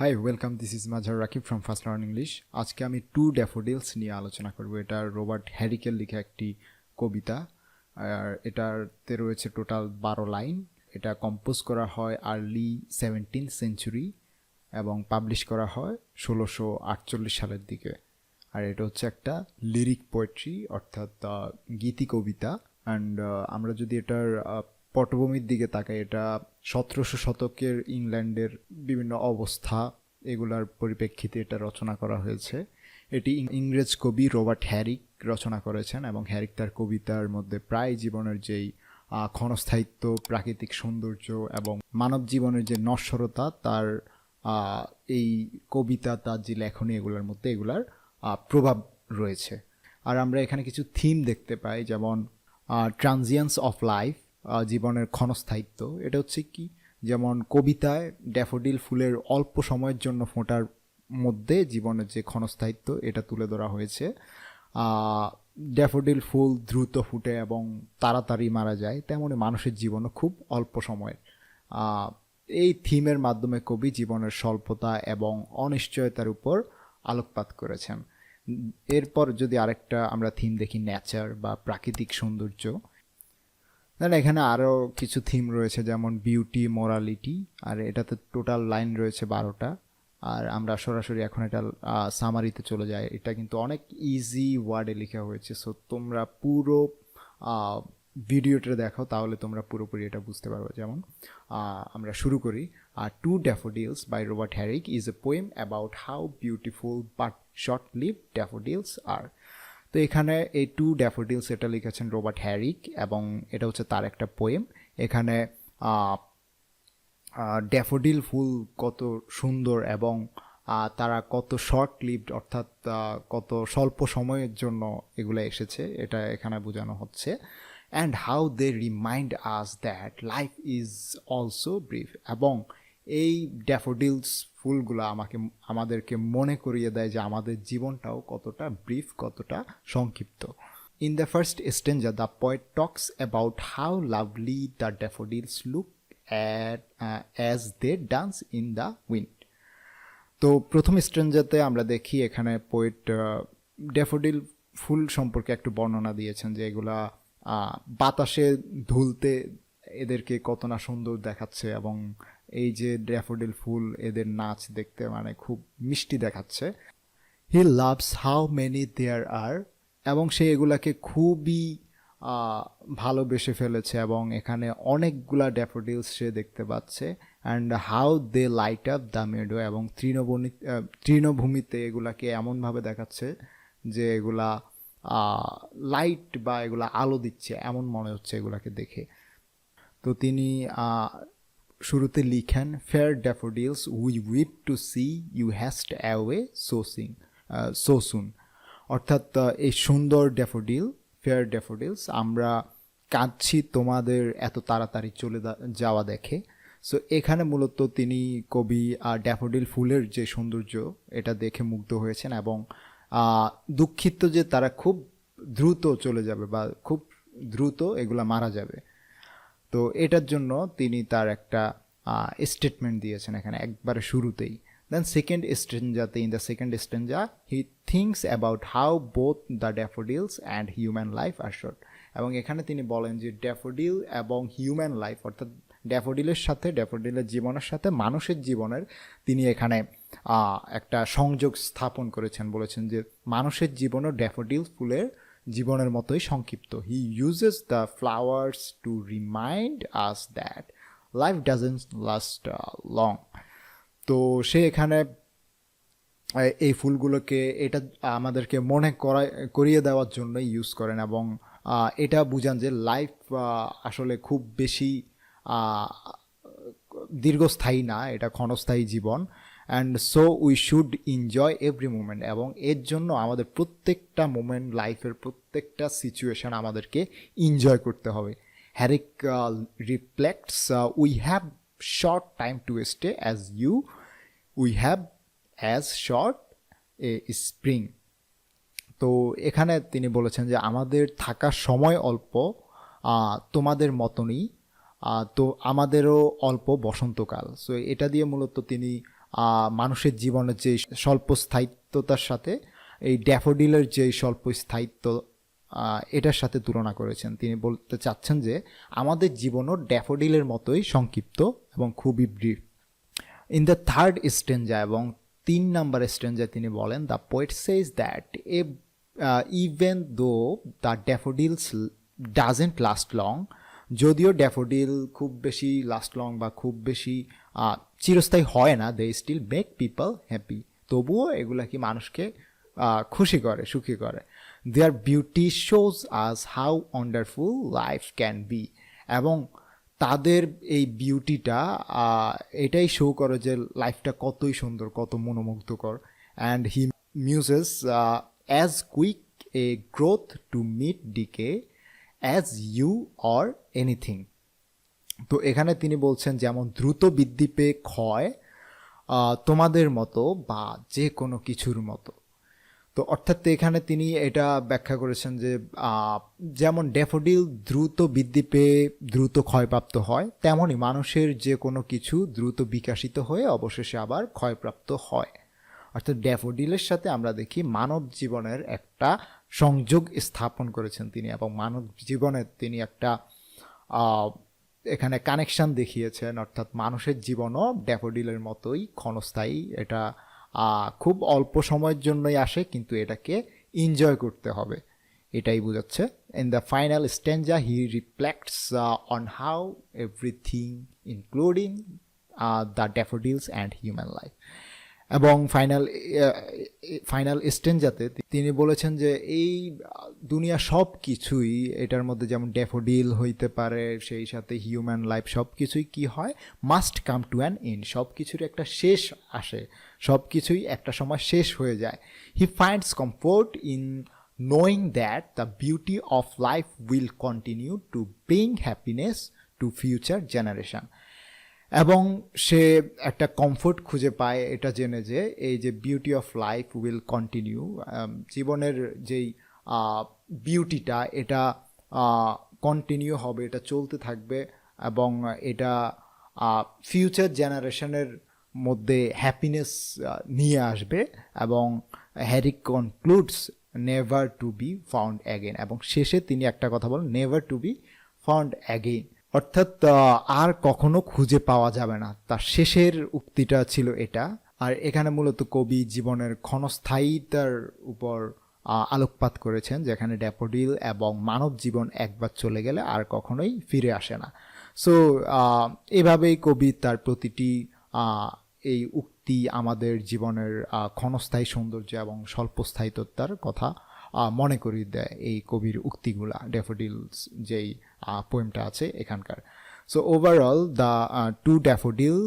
Hi welcome this is Mazhar Rakib from first learn English আজকে আমি two daffodils নিয়ে আলোচনা করব। এটা রোবার্ট হ্যারিকেল লেখা একটি কবিতা, আর এটাতে রয়েছে টোটাল বারো লাইন এটা কম্পোজ করা হয় আর্লি সেভেন্টিন সেঞ্চুরি এবং পাবলিশ করা হয় ষোলোশো আটচল্লিশ সালের দিকে। আর এটা হচ্ছে একটা লিরিক পোয়েট্রি অর্থাৎ গীতি কবিতা। অ্যান্ড আমরা যদি এটার পটভূমির দিকে তাকাই এটা সতেরোশো শতকের ইংল্যান্ডের বিভিন্ন অবস্থা, এগুলার পরিপ্রেক্ষিতে এটা রচনা করা হয়েছে। এটি ইংরেজ কবি রবার্ট হ্যারিক রচনা করেছেন এবং হ্যারিক তার কবিতার মধ্যে প্রায় জীবনের যেই ক্ষণস্থায়িত্ব, প্রাকৃতিক সৌন্দর্য এবং মানব জীবনের যে নশ্বরতা, তার এই কবিতা, তার যে লেখনী, এগুলোর মধ্যে এগুলার প্রভাব রয়েছে। আর আমরা এখানে কিছু থিম দেখতে পাই, যেমন ট্রানজিয়েন্স অফ লাইফ জীবনের ক্ষণস্থায়িত্ব। এটা হচ্ছে কি? যেমন কবিতায় ড্যাফোডিল ফুলের অল্প সময়ের জন্য ফোঁটার মধ্যে জীবনের যে ক্ষণস্থায়িত্ব, এটা তুলে ধরা হয়েছে। ড্যাফোডিল ফুল দ্রুত ফুটে এবং তাড়াতাড়ি মারা যায়, তেমনি মানুষের জীবনও খুব অল্প সময়ের। এই থিমের মাধ্যমে কবি জীবনের স্বল্পতা এবং অনিশ্চয়তার উপর আলোকপাত করেছেন। এরপর যদি আরেকটা আমরা থিম দেখি, নেচার বা প্রাকৃতিক সৌন্দর্য দেন এখানে আরও কিছু থিম রয়েছে, যেমন বিউটি মোরালিটি আর এটাতে টোটাল লাইন রয়েছে বারোটা। আর আমরা সরাসরি এখন এটা সামারিতে চলে যাই। এটা কিন্তু অনেক ইজি ওয়ার্ডে লেখা হয়েছে। সো তোমরা পুরো ভিডিওটা দেখো তাহলে তোমরা পুরোপুরি এটা বুঝতে পারবে। যেমন আমরা শুরু করি আর to daffodils by Robert Herrick is a poem about how beautiful but short live daffodils are তো এখানে এই টু ড্যাফোডিলস এটা লিখেছেন রোবার্ট হ্যারিক এবং এটা হচ্ছে তার একটা পোয়েম এখানে ড্যাফোডিল ফুল কত সুন্দর এবং তারা কত শর্ট লিভড অর্থাৎ কত স্বল্প সময়ের জন্য এগুলো এসেছে, এটা এখানে বোঝানো হচ্ছে। And how they remind us that life is also brief এবং এই ড্যাফোডিলস ফুলগুলো আমাকে, আমাদেরকে মনে করিয়ে দেয় যে আমাদের জীবনটাও কতটা ব্রিফ কতটা সংক্ষিপ্ত। In the first stanza the poet talks about how lovely the daffodils look at as they dance in the wind তো প্রথম স্ট্রেঞ্জাতে আমরা দেখি এখানে পোয়েট ড্যাফোডিল ফুল সম্পর্কে একটু বর্ণনা দিয়েছেন যে এগুলা বাতাসে ধুলতে এদেরকে কত না সুন্দর দেখাচ্ছে এবং এই যে ড্যাফোডিল ফুল এদের নাচ দেখতে মানে খুব মিষ্টি দেখাচ্ছে। He loves how many there are এবং সে এগুলাকে খুবই ভালোবেসে ফেলেছে এবং এখানে অনেকগুলা ড্যাফোডিলস সে দেখতে পাচ্ছে and how they light up the meadow এবং আহ, তৃণভূমিতে এগুলাকে এমনভাবে দেখাচ্ছে যে এগুলা লাইট বা এগুলা আলো দিচ্ছে এমন মনে হচ্ছে এগুলাকে দেখে। তো তিনি শুরুতে লিখেন fair daffodils we weep to see you haste away সোসিং so soon অর্থাৎ এই সুন্দর ড্যাফোডিল ফেয়ার ড্যাফোডিলস আমরা কাঁদছি তোমাদের এত তাড়াতাড়ি চলে যাওয়া দেখে। সো এখানে মূলত তিনি কবি ড্যাফোডিল ফুলের যে সৌন্দর্য, এটা দেখে মুগ্ধ হয়েছেন এবং দুঃখিত যে তারা খুব দ্রুত চলে যাবে বা খুব দ্রুত এগুলা মারা যাবে। তো এটার জন্য তিনি তার একটা স্টেটমেন্ট দিয়েছেন এখানে একবারে শুরুতেই। Then second স্টেঞ্জাতে in the second stanza he thinks about how both the daffodils and human life are short এবং এখানে তিনি বলেন যে ড্যাফোডিল এবং হিউম্যান লাইফ অর্থাৎ ড্যাফোডিলের সাথে ড্যাফোডিলের জীবনের সাথে, মানুষের জীবনের তিনি এখানে একটা সংযোগ স্থাপন করেছেন, বলেছেন যে মানুষের জীবনও ড্যাফোডিল ফুলের জীবনের মতোই সংক্ষিপ্ত। He uses the flowers to remind us that life doesn't last long তো সে এখানে এই ফুলগুলোকে, এটা আমাদেরকে মনে করা, করিয়ে দেওয়ার জন্য ইউজ করেন এবং এটা বুঝান যে লাইফ আসলে খুব বেশি দীর্ঘস্থায়ী না, এটা ক্ষণস্থায়ী জীবন। And so we should enjoy every moment এবং এর জন্য আমাদের প্রত্যেকটা মুমেন্ট লাইফের প্রত্যেকটা সিচুয়েশন আমাদেরকে এনজয় করতে হবে। Herrick reflects we have short time to stay as you we have as short a spring তো এখানে তিনি বলেছেন যে আমাদের থাকার সময় অল্প তোমাদের মতনই তো আমাদেরও অল্প বসন্তকাল। সো এটা দিয়ে মূলত তিনি মানুষের জীবনের যে স্বল্প স্থায়িত্বতার সাথে, এই ড্যাফোডিলের যে স্বল্প স্থায়িত্ব এটার সাথে তুলনা করেছেন। তিনি বলতে চাচ্ছেন যে, আমাদের জীবনও ড্যাফোডিলের মতোই সংক্ষিপ্ত এবং খুবই brief. In the third stanza এবং তিন নাম্বার স্টেঞ্জা তিনি বলেন the poet says that a even though the daffodils doesn't last long যদিও ড্যাফোডিল খুব বেশি লাস্ট লং বা খুব বেশি চিরস্থায়ী হয় না। They still make people happy তবুও এগুলা কি মানুষকে খুশি করে, সুখী করে। Their beauty shows us how wonderful life can be এবং তাদের এই বিউটিটা এটাই শো করে যে লাইফটা কতই সুন্দর, কত মনোমুগ্ধকর। And he muses as quick a growth to meet decay as you or anything তো এখানে তিনি বলছেন, যেমন দ্রুত বৃদ্ধি পেয়ে ক্ষয় তোমাদের মতো বা যে কোনো কিছুর মতো। তো অর্থাৎ এখানে তিনি এটা ব্যাখ্যা করেছেন যে যেমন ড্যাফোডিল দ্রুত বৃদ্ধি পেয়ে দ্রুত ক্ষয়প্রাপ্ত হয় তেমনই মানুষের যে কোনো কিছু দ্রুত বিকাশিত হয়ে অবশেষে আবার ক্ষয়প্রাপ্ত হয়। অর্থাৎ ড্যাফোডিলের সাথে আমরা দেখি মানব জীবনের একটা সংযোগ স্থাপন করেছেন তিনি এবং মানব জীবনের তিনি একটা এখানে কানেকশন দেখিয়েছেন, অর্থাৎ মানুষের জীবনও ড্যাফোডিলের মতোই ক্ষণস্থায়ী। এটা খুব অল্প সময়ের জন্যই আসে, কিন্তু এটাকে এনজয় করতে হবে। এটাই বোঝাচ্ছে। In the final stanza he reflects on how everything including the daffodils and human life এবং ফাইনাল ফাইনাল স্টেঞ্জাতে তিনি বলেছেন যে এই দুনিয়া সব কিছুই এটার মধ্যে যেমন ড্যাফোডিল হইতে পারে, সেই সাথে হিউম্যান লাইফ সব কিছুই কি হয়? Must come to an end সব কিছুর একটা শেষ আসে। সব কিছুই একটা সময় শেষ হয়ে যায়। He finds comfort in knowing that the beauty of life will continue to bring happiness to future generation এবং সে একটা কমফোর্ট খুঁজে পায় এটা জেনে যে এই যে beauty of life will continue জীবনের যেই বিউটিটা এটা কন্টিনিউ হবে, এটা চলতে থাকবে এবং এটা ফিউচার জেনারেশনের মধ্যে হ্যাপিনেস নিয়ে আসবে এবং Herrick concludes never to be found again এবং শেষে তিনি একটা কথা বলেন never to be found again অর্থাৎ আর কখনো খুঁজে পাওয়া যাবে না। তার শেষের উক্তিটা ছিল এটা। আর এখানে মূলত কবি জীবনের ক্ষণস্থায়িতার উপর আলোকপাত করেছেন, যেখানে ড্যাপোডিল এবং মানব জীবন একবার চলে গেলে আর কখনোই ফিরে আসে না। সো এভাবেই কবি তার প্রতিটি এই উক্তি আমাদের জীবনের ক্ষণস্থায়ী সৌন্দর্য এবং স্বল্পস্থায়িত্বতার কথা মনে করিয়ে দেয় এই কবির উক্তিগুলা ড্যাফোডিলস যেই পোয়েমটা আছে এখানকার। So overall the to daffodil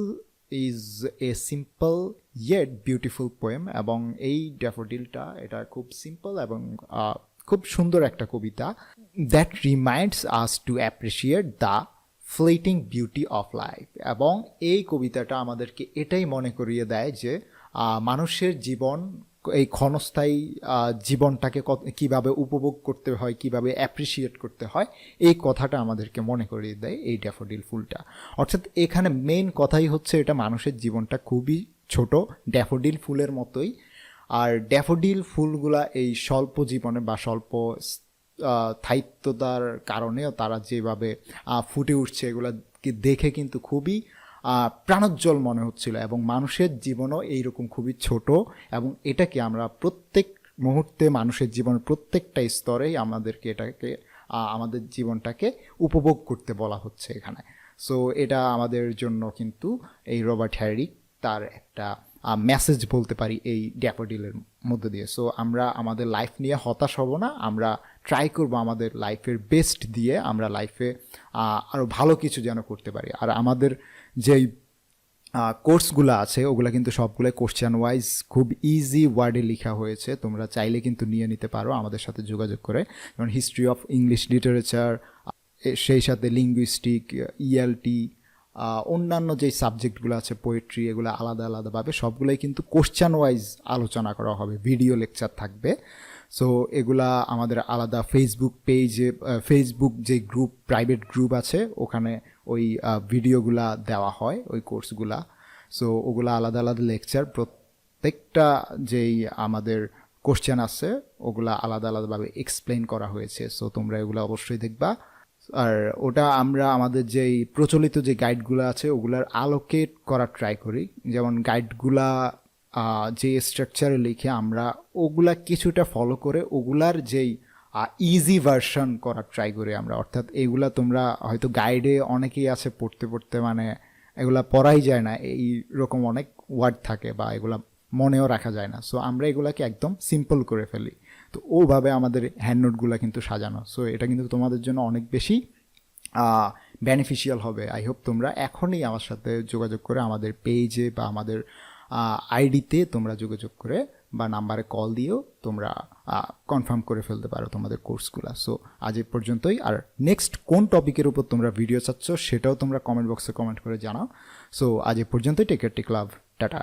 is a simple yet beautiful poem এবং এই ড্যাফোডিলটা এটা খুব সিম্পল এবং খুব সুন্দর একটা কবিতা that reminds us to appreciate the fleeting beauty of life এবং এই কবিতাটা আমাদেরকে এটাই মনে করিয়ে দেয় যে মানুষের জীবন এই ক্ষণস্থায়ী জীবনটাকে কীভাবে উপভোগ করতে হয়, কীভাবে অ্যাপ্রিসিয়েট করতে হয়, এই কথাটা আমাদেরকে মনে করিয়ে দেয় এই ড্যাফোডিল ফুলটা। অর্থাৎ এখানে মেইন কথাই হচ্ছে এটা মানুষের জীবনটা খুবই ছোট ড্যাফোডিল ফুলের মতোই। আর ড্যাফোডিল ফুলগুলা এই স্বল্প জীবনে বা স্বল্প স্থায়িত্বতার কারণেও তারা যেভাবে ফুটে উঠছে এগুলাকে দেখে কিন্তু খুবই প্রাণোজ্জ্বল মনে হচ্ছিল এবং মানুষের জীবনও এইরকম খুবই ছোট এবং এটাকে আমরা প্রত্যেক মুহূর্তে মানুষের জীবনের প্রত্যেকটা স্তরেই আমাদেরকে এটাকে আমাদের জীবনটাকে উপভোগ করতে বলা হচ্ছে এখানে। সো এটা আমাদের জন্য কিন্তু এই রবার্ট হ্যারিক তার একটা মেসেজ বলতে পারি এই ড্যাপোডিলের মধ্যে দিয়ে। সো আমরা আমাদের লাইফ নিয়ে হতাশ হব না, আমরা ট্রাই করব আমাদের লাইফের বেস্ট দিয়ে আমরা লাইফে আরও ভালো কিছু যেন করতে পারি। আর আমাদের যেই কোর্সগুলো আছে, ওগুলো কিন্তু সবগুলো কোশ্চেন ওয়াইজ খুব ইজি ওয়ার্ডে লেখা হয়েছে। তোমরা চাইলে কিন্তু নিয়ে নিতে পারো আমাদের সাথে যোগাযোগ করে। যেমন হিস্ট্রি অফ ইংলিশ লিটারেচার সেই সাথে লিঙ্গুইস্টিক ইএলটি অন্যান্য যেই সাবজেক্টগুলো আছে পোয়েট্রি এগুলো আলাদা আলাদাভাবে সবগুলোই কিন্তু কোশ্চেন ওয়াইজ আলোচনা করা হবে ভিডিও লেকচার থাকবে। সো এগুলা আমাদের আলাদা ফেসবুক পেজে ফেসবুক যে গ্রুপ প্রাইভেট গ্রুপ আছে, ওখানে ওই ভিডিওগুলা দেওয়া হয়, ওই কোর্সগুলা সো ওগুলা আলাদা আলাদা লেকচার প্রত্যেকটা যেই আমাদের কোশ্চেন আছে, ওগুলা আলাদা আলাদাভাবে এক্সপ্লেন করা হয়েছে। সো তোমরা এগুলো অবশ্যই দেখবা। আর ওটা আমরা আমাদের যেই প্রচলিত যে গাইডগুলো আছে, ওগুলার আলোকেট করার ট্রাই করি। যেমন গাইডগুলা যে স্ট্রাকচারে লিখে আমরা ওগুলা কিছুটা ফলো করে ওগুলার যেই ইজি ভার্সন করার ট্রাই করি আমরা। অর্থাৎ এগুলা তোমরা হয়তো গাইডে অনেকেই আছে পড়তে পড়তে মানে এগুলা পড়াই যায় না, এই রকম অনেক ওয়ার্ড থাকে বা এগুলা মনেও রাখা যায় না। সো আমরা এগুলাকে একদম সিম্পল করে ফেলি। তো ওভাবে আমাদের হ্যান্ড নোটগুলো কিন্তু সাজানো। সো এটা কিন্তু তোমাদের জন্য অনেক বেশি বেনিফিশিয়াল হবে। আই হোপ তোমরা এখনই আমার সাথে যোগাযোগ করে আমাদের পেজে বা আমাদের আইডিতে তোমরা যোগাযোগ করে বা নাম্বারে কল দিয়েও তোমরা কনফার্ম করে ফেলতে পারো তোমাদের কোর্সগুলো সো আজ এ পর্যন্তই। আর নেক্সট কোন টপিকের উপর তোমরা ভিডিও চাচ্ছ সেটাও তোমরা কমেন্ট বক্সে কমেন্ট করে জানাও। সো আজ এ পর্যন্তই। Take take love tata.